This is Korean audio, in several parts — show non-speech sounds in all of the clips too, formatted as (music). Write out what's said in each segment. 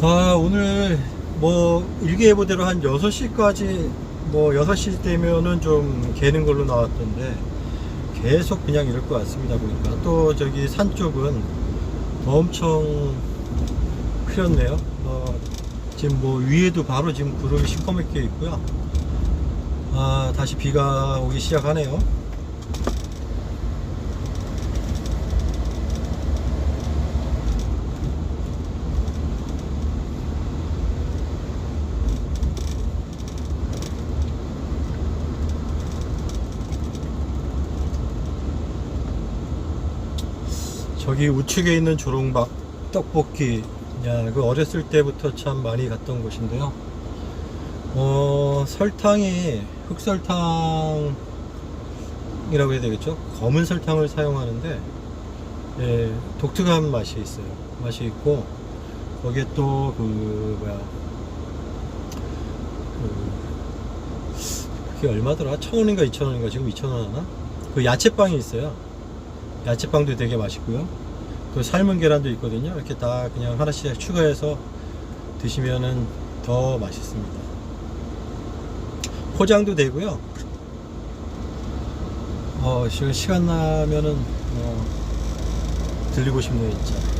아, 오늘 뭐 일기예보대로 한 6시까지 뭐 6시 되면은 좀 개는 걸로 나왔던데 계속 그냥 이럴 것 같습니다. 보니까 또 저기 산 쪽은 엄청 흐렸네요. 어, 지금 뭐 위에도 바로 지금 구름이 시커멓게 있고요. 아, 다시 비가 오기 시작하네요. 저기 우측에 있는 조롱박 떡볶이 야, 그 어렸을 때부터 참 많이 갔던 곳인데요. 어, 설탕이 흑설탕이라고 해야 되겠죠? 검은 설탕을 사용하는데 예, 독특한 맛이 있어요. 맛이 있고 거기에 또 그 뭐야 그, 그게 얼마더라? 천 원인가 이천 원인가 지금 이천 원 하나? 그 야채빵이 있어요. 야채빵도 되게 맛있고요. 또 삶은 계란도 있거든요. 이렇게 다 그냥 하나씩 추가해서 드시면은 더 맛있습니다. 포장도 되고요. 어, 지금 시간 나면은 어, 들리고 싶네요, 진짜.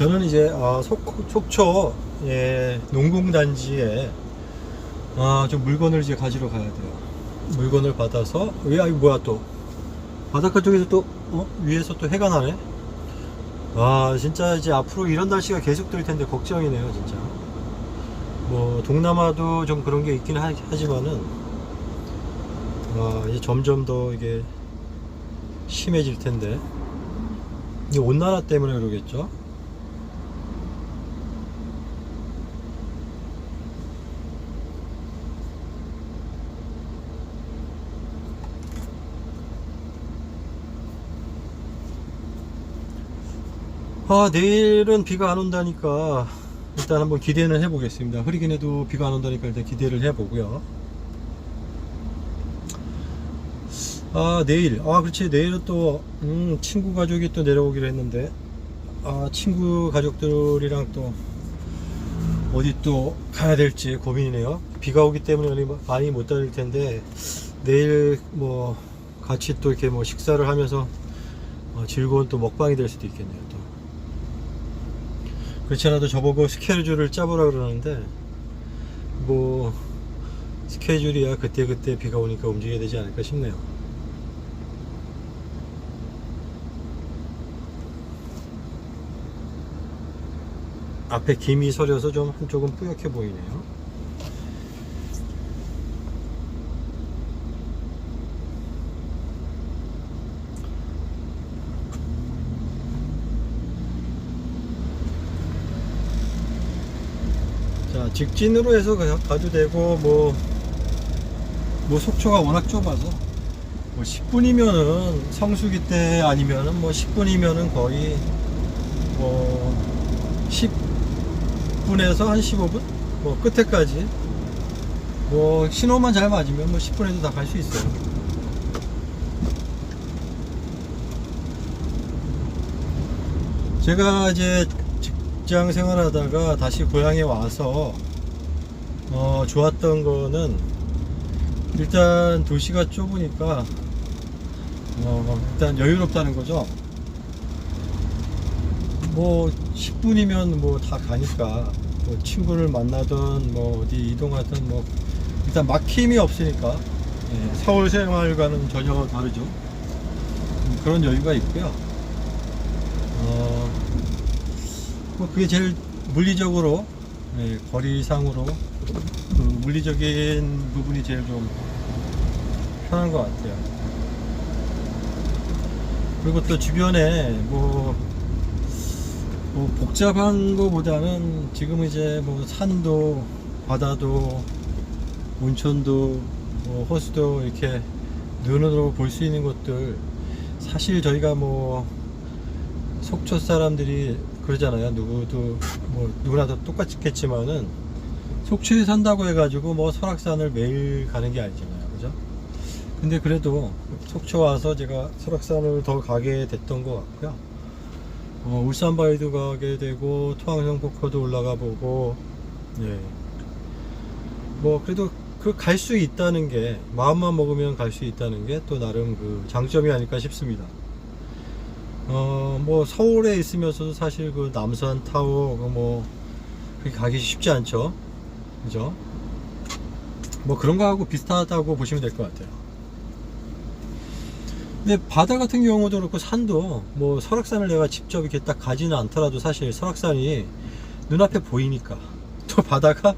저는 이제 아, 속, 속초 예, 농공단지에 아, 좀 물건을 이제 가지러 가야 돼요. 물건을 받아서 왜 아이 뭐야 또 바닷가 쪽에서 또 어? 위에서 또 해가 나네. 아 진짜 이제 앞으로 이런 날씨가 계속 될 텐데 걱정이네요 진짜. 뭐 동남아도 좀 그런 게 있긴 하, 하지만은 아 이제 점점 더 이게 심해질 텐데 이 온난화 때문에 그러겠죠. 아, 내일은 비가 안 온다니까 일단 한번 기대는 해보겠습니다. 흐리긴 해도 비가 안 온다니까 일단 기대를 해보고요. 아, 내일. 아, 그렇지. 내일은 또, 음, 친구 가족이 또 내려오기로 했는데, 아, 친구 가족들이랑 또, 어디 또 가야 될지 고민이네요. 비가 오기 때문에 많이 못 다닐 텐데, 내일 뭐, 같이 또 이렇게 뭐 식사를 하면서 어, 즐거운 또 먹방이 될 수도 있겠네요. 또. 그렇지 않아도 저보고 스케줄을 짜보라 그러는데 뭐 스케줄이야. 그때 그때 비가 오니까 움직여야 되지 않을까 싶네요. 앞에 김이 서려서 좀 한쪽은 뿌옇게 보이네요 직진으로 해서 가- 가도 되고 뭐, 뭐 속초가 워낙 좁아서. 뭐 10분이면은 성수기 때 아니면은 뭐 10분이면은 거의 뭐 10분에서 한 15분? 뭐 끝에까지. 뭐 신호만 잘 맞으면 뭐 10분에도 다 갈 수 있어요. 제가 이제 직장 생활하다가 다시 고향에 와서 어, 좋았던 거는 일단 도시가 좁으니까 어, 일단 여유롭다는 거죠. 뭐 10분이면 뭐 다 가니까 뭐 친구를 만나든 뭐 어디 이동하든 뭐 일단 막힘이 없으니까 예, 서울 생활과는 전혀 다르죠. 음, 그런 여유가 있고요. 어, 뭐 그게 제일 물리적으로 예, 거리상으로 그 물리적인 부분이 제일 좀 편한 것 같아요. 그리고 또 주변에 뭐, 뭐 복잡한 거보다는 지금 이제 뭐 산도 바다도 온천도 뭐 호수도 이렇게 눈으로 볼 수 있는 것들 사실 저희가 뭐 속초 사람들이 그러잖아요. 누구도 뭐 누구나 다 똑같겠지만은 속초에 산다고 해가지고 뭐 설악산을 매일 가는 게 아니잖아요. 그죠? 근데 그래도 속초 와서 제가 설악산을 더 가게 됐던 것 같고요. 어, 울산 바위도 가게 되고 토항성 폭포도 올라가 보고 예. 뭐 그래도 그 갈 수 있다는 게 마음만 먹으면 갈 수 있다는 게 또 나름 그 장점이 아닐까 싶습니다. 어 뭐 서울에 있으면서도 사실 그 남산 타워 그뭐 그렇게 가기 쉽지 않죠. 그죠? 뭐 그런 거하고 비슷하다고 보시면 될 것 같아요. 근데 바다 같은 경우도 그렇고 산도 뭐 설악산을 내가 직접 이렇게 딱 가지는 않더라도 사실 설악산이 눈앞에 보이니까 (laughs) 또 바다가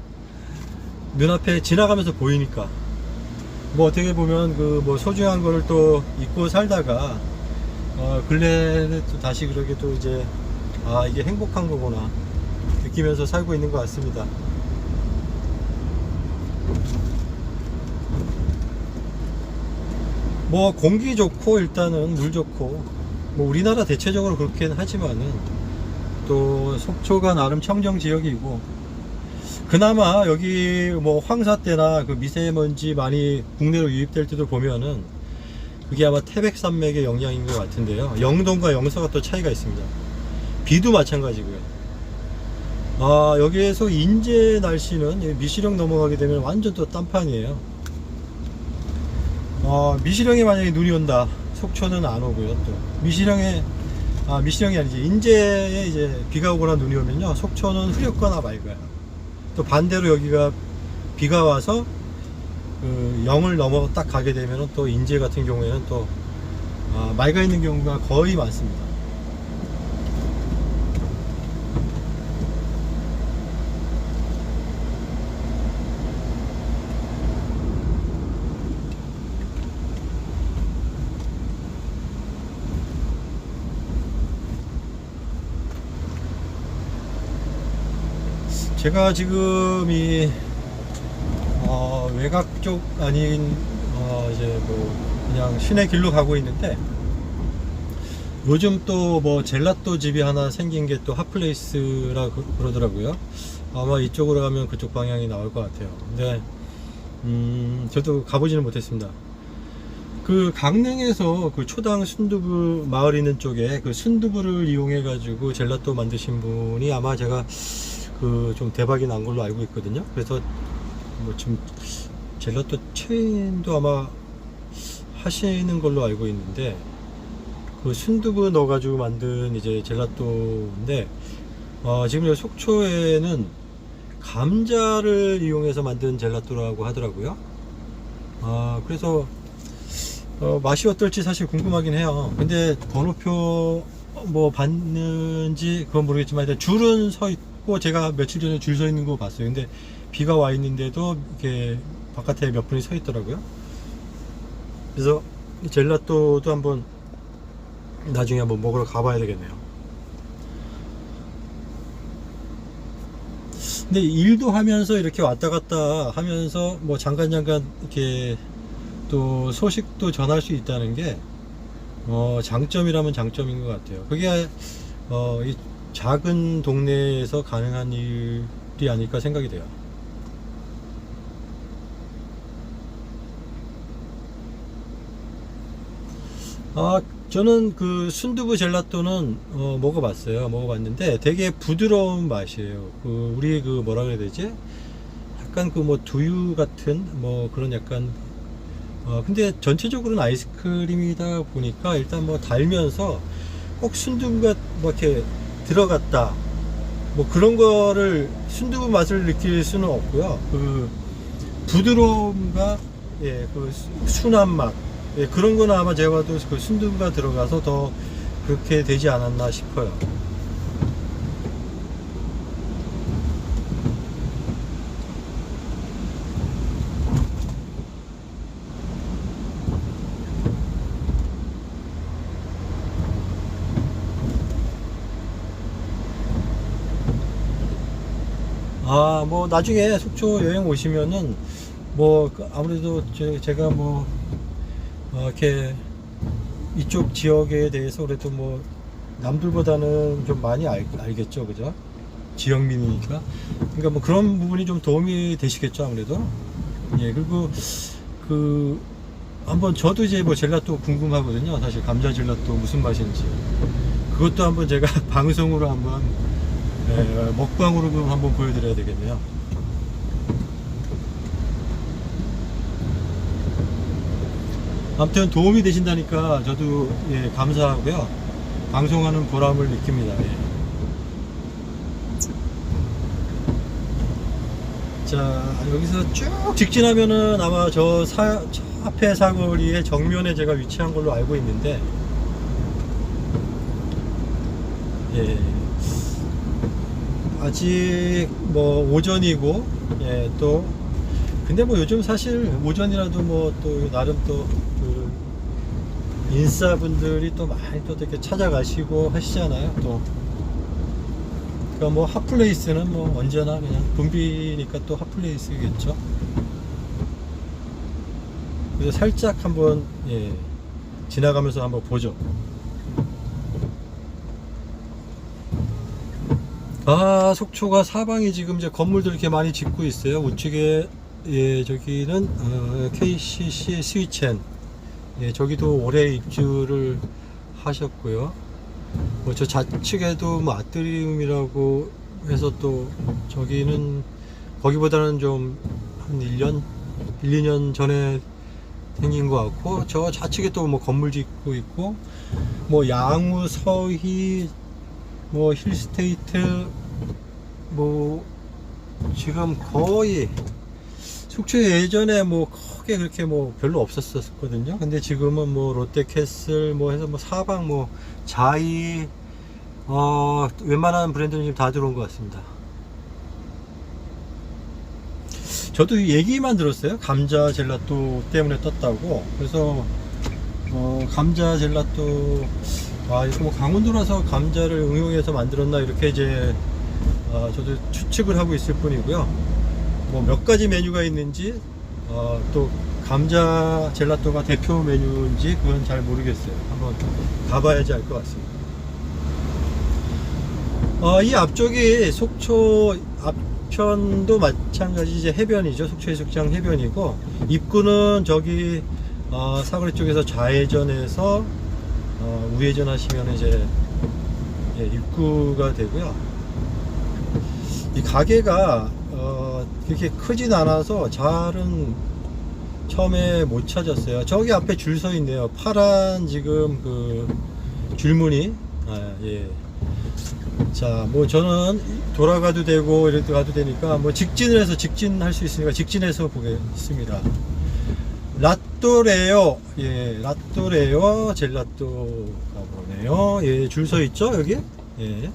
눈앞에 지나가면서 보이니까 뭐 어떻게 보면 그 뭐 소중한 거를 또 잊고 살다가 어 근래에 또 다시 그러게 또 이제 아 이게 행복한 거구나 느끼면서 살고 있는 것 같습니다. 뭐 공기 좋고 일단은 물 좋고 뭐 우리나라 대체적으로 그렇긴 하지만은 또 속초가 나름 청정 지역이고 그나마 여기 뭐 황사 때나 그 미세먼지 많이 국내로 유입될 때도 보면은 그게 아마 태백산맥의 영향인 것 같은데요 영동과 영서가 또 차이가 있습니다 비도 마찬가지고요 아 여기에서 인제 날씨는 미시령 넘어가게 되면 완전 또 딴판이에요 어, 미시령에 만약에 눈이 온다. 속초는 안 오고요. 또 미시령에 아 미시령이 아니지 인제에 이제 비가 오거나 눈이 오면요. 속초는 흐렸거나 맑아요. 또 반대로 여기가 비가 와서 그 영을 넘어 딱 가게 되면은 또 인제 같은 경우에는 또 아, 맑아 있는 경우가 거의 많습니다. 제가 지금 이 어, 외곽 쪽 아닌 어, 이제 뭐 그냥 시내 길로 가고 있는데 요즘 또 뭐 젤라또 집이 하나 생긴 게 또 핫플레이스라 그- 그러더라고요. 아마 이쪽으로 가면 그쪽 방향이 나올 것 같아요. 근데 음, 저도 가보지는 못했습니다. 그 강릉에서 그 초당 순두부 마을 있는 쪽에 그 순두부를 이용해 가지고 젤라또 만드신 분이 아마 제가 그 좀 대박이 난 걸로 알고 있거든요. 그래서 뭐 지금 젤라또 체인도 아마 하시는 걸로 알고 있는데 그 순두부 넣어가지고 만든 이제 젤라또인데 어, 지금 여기 속초에는 감자를 이용해서 만든 젤라또라고 하더라고요. 아 그래서 어, 맛이 어떨지 사실 궁금하긴 해요. 근데 번호표 뭐 받는지 그건 모르겠지만 일단 줄은 서 있고 제가 며칠 전에 줄 서 있는 거 봤어요. 근데 비가 와 있는데도 이렇게 바깥에 몇 분이 서 있더라고요. 그래서 이 젤라또도 한번 나중에 한번 먹으러 가봐야 되겠네요. 근데 일도 하면서 이렇게 왔다 갔다 하면서 뭐 잠깐 잠깐 이렇게 또 소식도 전할 수 있다는 게 어, 장점이라면 장점인 것 같아요. 그게 어, 이 작은 동네에서 가능한 일이 아닐까 생각이 돼요. 아, 저는 그 순두부 젤라또는 어, 먹어봤어요. 먹어봤는데 되게 부드러운 맛이에요. 그 우리 그 뭐라 그래야 되지? 약간 그 뭐 두유 같은 뭐 그런 약간 어, 근데 전체적으로는 아이스크림이다 보니까 일단 뭐 달면서 꼭 순두부가 뭐 이렇게 들어갔다. 뭐 그런 거를 순두부 맛을 느낄 수는 없고요. 그 부드러움과 예, 그 수- 순한 맛. 예, 그런 거는 아마 제가 봐도 그 순두부가 들어가서 더 그렇게 되지 않았나 싶어요. 아, 뭐 나중에 속초 여행 오시면은 뭐그 아무래도 제, 제가 뭐 어, 이렇게 이쪽 지역에 대해서 그래도 뭐 남들보다는 좀 많이 알, 알겠죠, 그죠? 지역민이니까. 그러니까 뭐 그런 부분이 좀 도움이 되시겠죠, 아무래도. 예, 그리고 그 한번 저도 이제 뭐 젤라또 궁금하거든요. 사실 감자 젤라또 무슨 맛인지. 그것도 한번 제가 (laughs) 방송으로 한번 예, 먹방으로 좀 한번 보여드려야 되겠네요. 아무튼 도움이 되신다니까 저도 예, 감사하고요. 방송하는 보람을 느낍니다. 예. 자 여기서 쭉 직진하면은 아마 저, 사, 저 앞에 사거리의 정면에 제가 위치한 걸로 알고 있는데 예. 아직 뭐 오전이고 예, 또 근데 뭐 요즘 사실 오전이라도 뭐 또 나름 또그 인싸분들이 또 많이 또 이렇게 찾아가시고 하시잖아요 또. 그러니까 뭐 핫플레이스는 뭐 언제나 그냥 붐비니까 또 핫플레이스겠죠? 그래서 살짝 한번 예, 지나가면서 한번 보죠. 아 속초가 사방에 지금 이제 건물들 이렇게 많이 짓고 있어요. 우측에 예 저기는 어, KCC 스위첸 예 저기도 올해 입주를 하셨고요. 뭐 저 좌측에도 뭐 아트리움이라고 해서 또 저기는 거기보다는 좀 한 1년 1, 2년 전에 생긴 것 같고 저 좌측에 또 뭐 건물 짓고 있고 뭐 양우 서희 뭐 힐스테이트 뭐 지금 거의 속초에 예전에 뭐 크게 그렇게 뭐 별로 없었었거든요. 근데 지금은 뭐 롯데캐슬 뭐 해서 뭐 사방 뭐 자이 어 웬만한 브랜드는 지금 다 들어온 것 같습니다. 저도 이 얘기만 들었어요. 감자 젤라또 때문에 떴다고. 그래서 어, 감자 젤라또 아 이거 뭐 강원도라서 감자를 응용해서 만들었나 이렇게 이제 아, 저도 추측을 하고 있을 뿐이고요. 뭐 몇 가지 메뉴가 있는지 어, 또 감자 젤라또가 대표 메뉴인지 그건 잘 모르겠어요. 한번 가봐야지 알 것 같습니다. 어, 이 앞쪽이 속초 앞편도 마찬가지 이제 해변이죠. 속초 해수욕장 해변이고 입구는 저기 어, 사거리 쪽에서 좌회전해서 어, 우회전 하시면 이제 예, 입구가 되고요. 이 가게가 어, 그렇게 크진 않아서 잘은 처음에 못 찾았어요. 저기 앞에 줄 서 있네요. 파란 지금 그 줄무늬. 아, 예. 자, 뭐 저는 돌아가도 되고 이래도 가도 되니까 뭐 직진을 해서 직진할 수 있으니까 직진해서 보겠습니다. 라또레오, 예, 라또레오 젤라또가 보네요. 예, 줄 서 있죠, 여기? 예,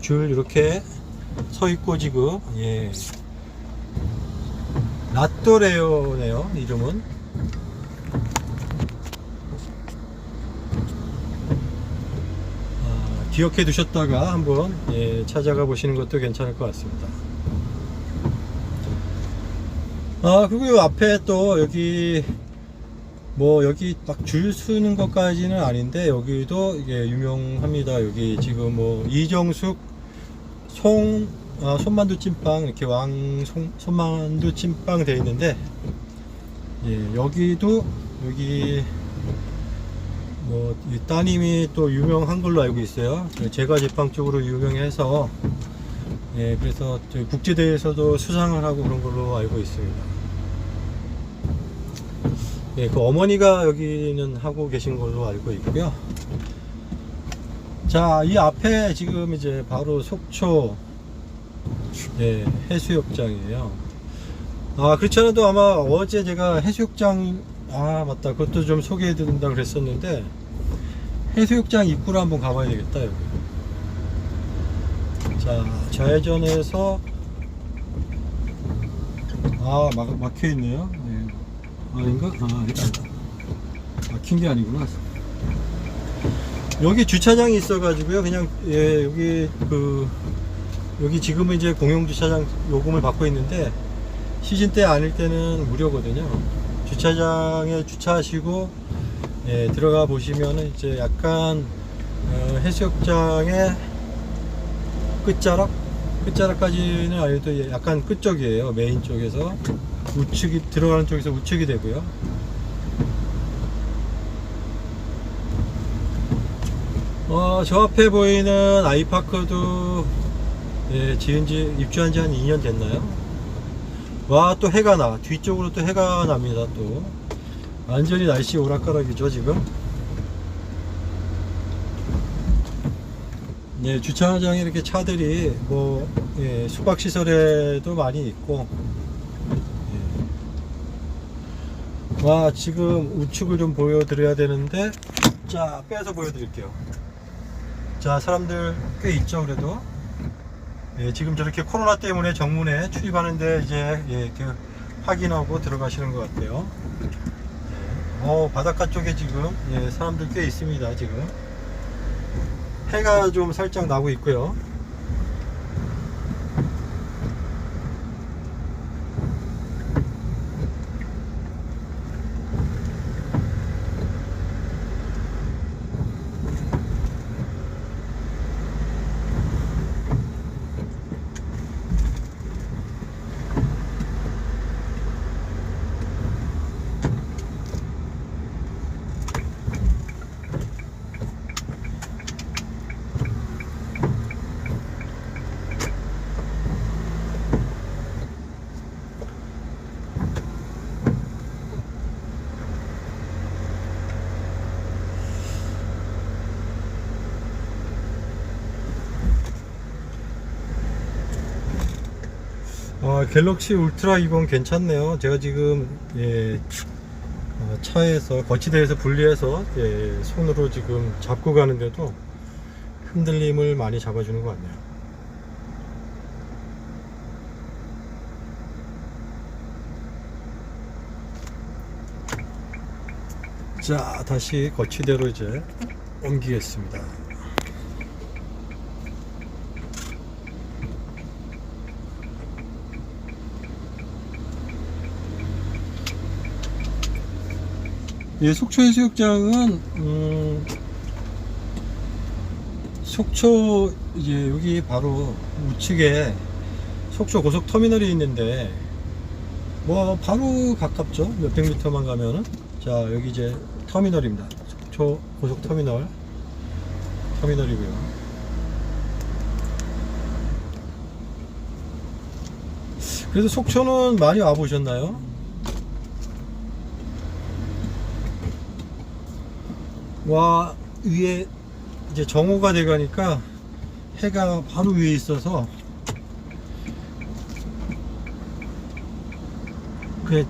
줄 이렇게 서 있고 지금, 예, 라또레오네요, 이름은. 아, 기억해 두셨다가 한번 예, 찾아가 보시는 것도 괜찮을 것 같습니다. 아 그리고 요 앞에 또 여기 뭐 여기 막 줄 서는 것까지는 아닌데 여기도 이게 유명합니다. 여기 지금 뭐 이정숙 송 아, 손만두 찐빵 이렇게 왕 송, 손만두 찐빵 되어 있는데 예 여기도 여기 뭐이 따님이 또 유명한 걸로 알고 있어요. 제가 제빵 쪽으로 유명해서 예 그래서 국제대회에서도 수상을 하고 그런 걸로 알고 있습니다. 예, 그 어머니가 여기는 하고 계신 걸로 알고 있고요. 자, 이 앞에 지금 이제 바로 속초 예, 해수욕장이에요. 아, 그렇지 않아도 아마 어제 제가 해수욕장 아, 맞다. 그것도 좀 소개해 드린다 그랬었는데 해수욕장 입구로 한번 가봐야 되겠다, 여기. 자, 좌회전해서 아, 막, 막혀 있네요. 예. 아닌가? 아. 아니다. 막힌 게 아니구나. 여기 주차장이 있어가지고요. 그냥, 예, 여기, 그, 여기 지금은 이제 공용 주차장 요금을 받고 있는데, 시즌 때 아닐 때는 무료거든요. 주차장에 주차하시고 예, 들어가 보시면은 이제 약간 어, 해수욕장의 끝자락 끝자락까지는 아니어도 약간 끝쪽이에요 메인 쪽에서 우측이 들어가는 쪽에서 우측이 되고요. 어, 저 앞에 보이는 아이파크도 예, 지은 지 입주한 지 한 2년 됐나요? 와 또 해가 나. 뒤쪽으로 또 해가 납니다 또. 완전히 날씨 오락가락이죠 지금? 네 주차장에 이렇게 차들이 뭐 예, 숙박 시설에도 많이 있고. 예. 와 지금 우측을 좀 보여드려야 되는데 자 빼서 보여드릴게요. 자 사람들 꽤 있죠 그래도 예, 지금 저렇게 코로나 때문에 정문에 출입하는데 이제 예, 그 확인하고 들어가시는 것 같아요. 예. 어, 바닷가 쪽에 지금 예, 사람들 꽤 있습니다. 지금 해가 좀 살짝 나고 있고요. 어, 갤럭시 울트라 이건 괜찮네요. 제가 지금 예, 어, 차에서 거치대에서 분리해서 예, 손으로 지금 잡고 가는데도 흔들림을 많이 잡아주는 것 같네요. 자, 다시 거치대로 이제 옮기겠습니다. 예, 속초 해수욕장은 음, 속초 이제 여기 바로 우측에 속초 고속 터미널이 있는데 뭐 바로 가깝죠? 몇백 미터만 가면은? 자 여기 이제 터미널입니다. 속초 고속 터미널. 터미널이고요. 그래도 속초는 많이 와 보셨나요? 와 위에 이제 정오가 돼 가니까 해가 바로 위에 있어서 그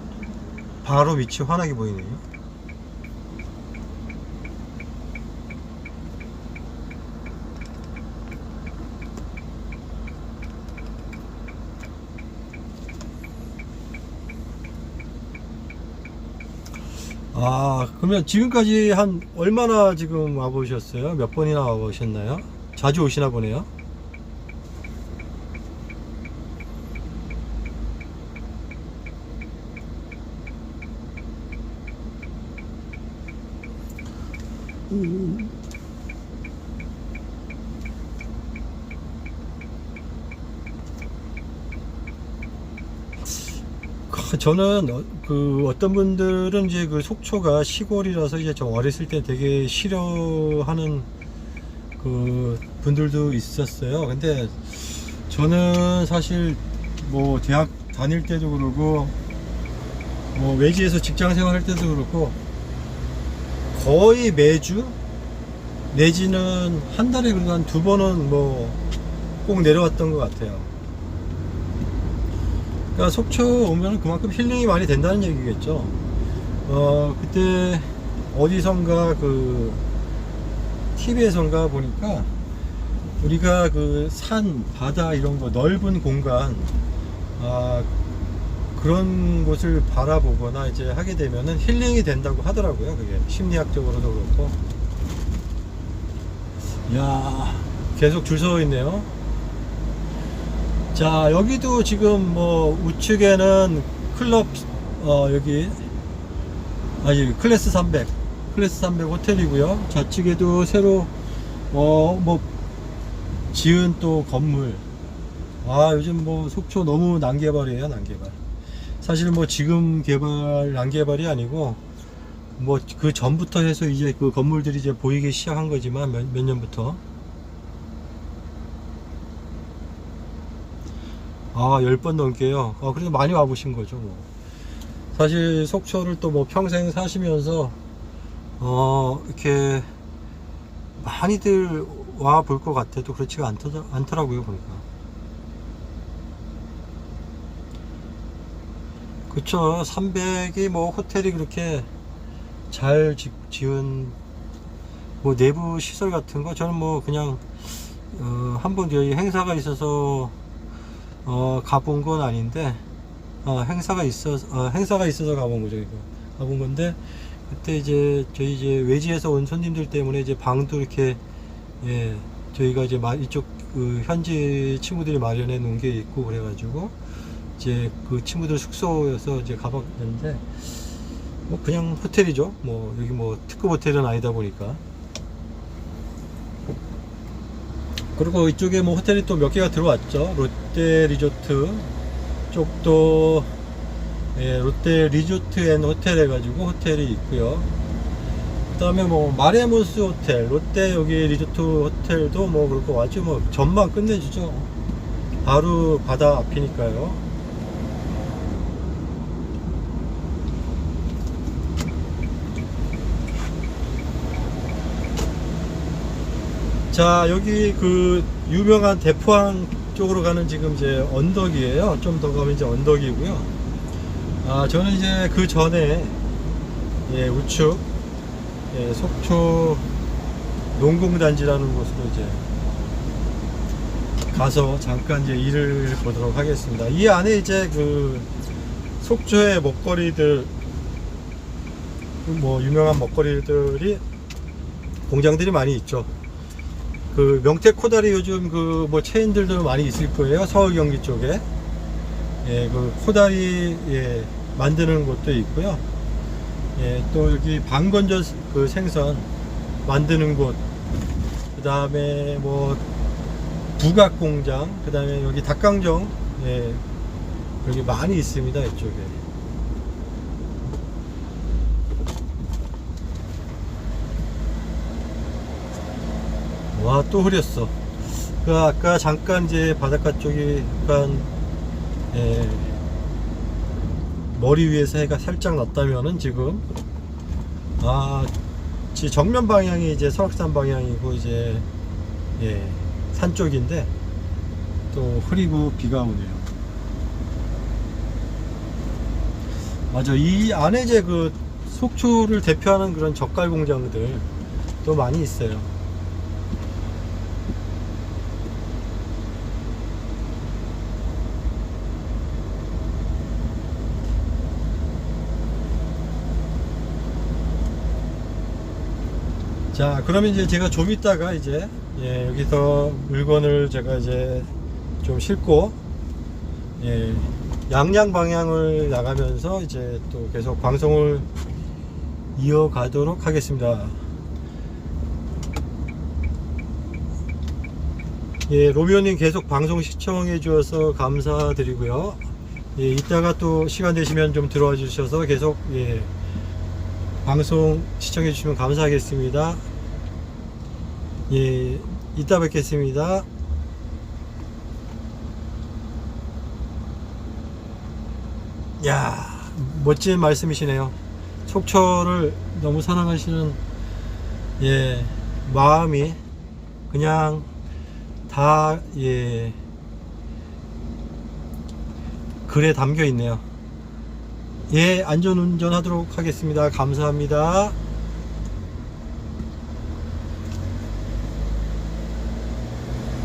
바로 밑이 환하게 보이네요. 아, 그러면 지금까지 한 얼마나 지금 와보셨어요? 몇 번이나 와보셨나요? 자주 오시나 보네요. 음. 그, 저는 어, 그 어떤 분들은 이제 그 속초가 시골이라서 이제 저 어렸을 때 되게 싫어하는 그 분들도 있었어요. 근데 저는 사실 뭐 대학 다닐 때도 그러고 뭐 외지에서 직장 생활할 때도 그렇고 거의 매주 내지는 한 달에 그래도 한 두 번은 뭐 꼭 내려왔던 것 같아요. 그러니까 속초 오면 그만큼 힐링이 많이 된다는 얘기겠죠. 어, 그때 어디선가 그 TV에선가 보니까 우리가 그 산, 바다 이런 거 넓은 공간 아, 그런 곳을 바라보거나 이제 하게 되면은 힐링이 된다고 하더라고요. 그게 심리학적으로도 그렇고. 야 계속 줄 서 있네요. 자 여기도 지금 뭐 우측에는 클럽 어 여기 아니 클래스 300 클래스 300 호텔이고요. 좌측에도 새로 어 뭐 지은 또 건물. 아 요즘 뭐 속초 너무 난개발이에요 난개발. 사실 뭐 지금 개발 난개발이 아니고 뭐 그 전부터 해서 이제 그 건물들이 이제 보이기 시작한 거지만 몇, 몇 년부터 아, 10번 넘게요. 아, 그래도 많이 와보신 거죠, 뭐. 사실 속초를 또 뭐 평생 사시면서, 어, 이렇게 많이들 와 볼 것 같아도 그렇지가 않더, 않더라고요, 보니까. 그쵸. 300이 뭐 호텔이 그렇게 잘 지, 지은 뭐 내부 시설 같은 거 저는 뭐 그냥 어, 한번 여기 행사가 있어서 어, 가본 건 아닌데, 어, 행사가 있어서, 어, 행사가 있어서 가본 거죠, 이거. 가본 건데, 그때 이제, 저희 이제 외지에서 온 손님들 때문에 이제 방도 이렇게, 예, 저희가 이제 마- 이쪽, 그, 현지 친구들이 마련해 놓은 게 있고, 그래가지고, 이제 그 친구들 숙소여서 이제 가봤는데, 뭐 그냥 호텔이죠. 뭐, 여기 뭐 특급 호텔은 아니다 보니까. 그리고 이쪽에 뭐 호텔이 또 몇 개가 들어왔죠. 롯데 리조트 쪽도 예, 롯데 리조트 앤 호텔 해가지고 호텔이 있고요. 그 다음에 뭐 마레모스 호텔, 롯데 여기 리조트 호텔도 뭐 그렇고 아주 뭐 전망 끝내주죠. 바로 바다 앞이니까요. 자 여기 그 유명한 대포항 쪽으로 가는 지금 이제 언덕이에요. 좀 더 가면 이제 언덕이고요. 아 저는 이제 그 전에 예 우측 예 속초 농공단지라는 곳으로 이제 가서 잠깐 이제 일을 보도록 하겠습니다. 이 안에 이제 그 속초의 먹거리들 뭐 유명한 먹거리들이 공장들이 많이 있죠 그 명태 코다리 요즘 그 뭐 체인들도 많이 있을 거예요 서울 경기 쪽에. 예 그 코다리 예 만드는 곳도 있고요. 예 또 여기 방건조 그 생선 만드는 곳. 그 다음에 뭐 부각 공장 그 다음에 여기 닭강정 예 여기 많이 있습니다 이쪽에 와 또 흐렸어. 그 아까 잠깐 이제 바닷가 쪽이 약간 예, 머리 위에서 해가 살짝 났다면은 지금 아 지- 정면 방향이 이제 설악산 방향이고 이제 예, 산 쪽인데 또 흐리고 비가 오네요. 맞아. 이 안에 이제 그 속초를 대표하는 그런 젓갈 공장들 또 많이 있어요 자, 그러면 이제 제가 좀 이따가 이제 예, 여기서 물건을 제가 이제 좀 싣고 예, 양양 방향을 나가면서 이제 또 계속 방송을 이어가도록 하겠습니다. 예, 로미오님 계속 방송 시청해 주셔서 감사드리고요. 예, 이따가 또 시간 되시면 좀 들어와 주셔서 계속 예, 방송 시청해 주시면 감사하겠습니다. 예, 이따 뵙겠습니다. 야, 멋진 말씀이시네요. 속초를 너무 사랑하시는 예, 마음이 그냥 다 예, 글에 담겨 있네요. 예, 안전 운전하도록 하겠습니다. 감사합니다.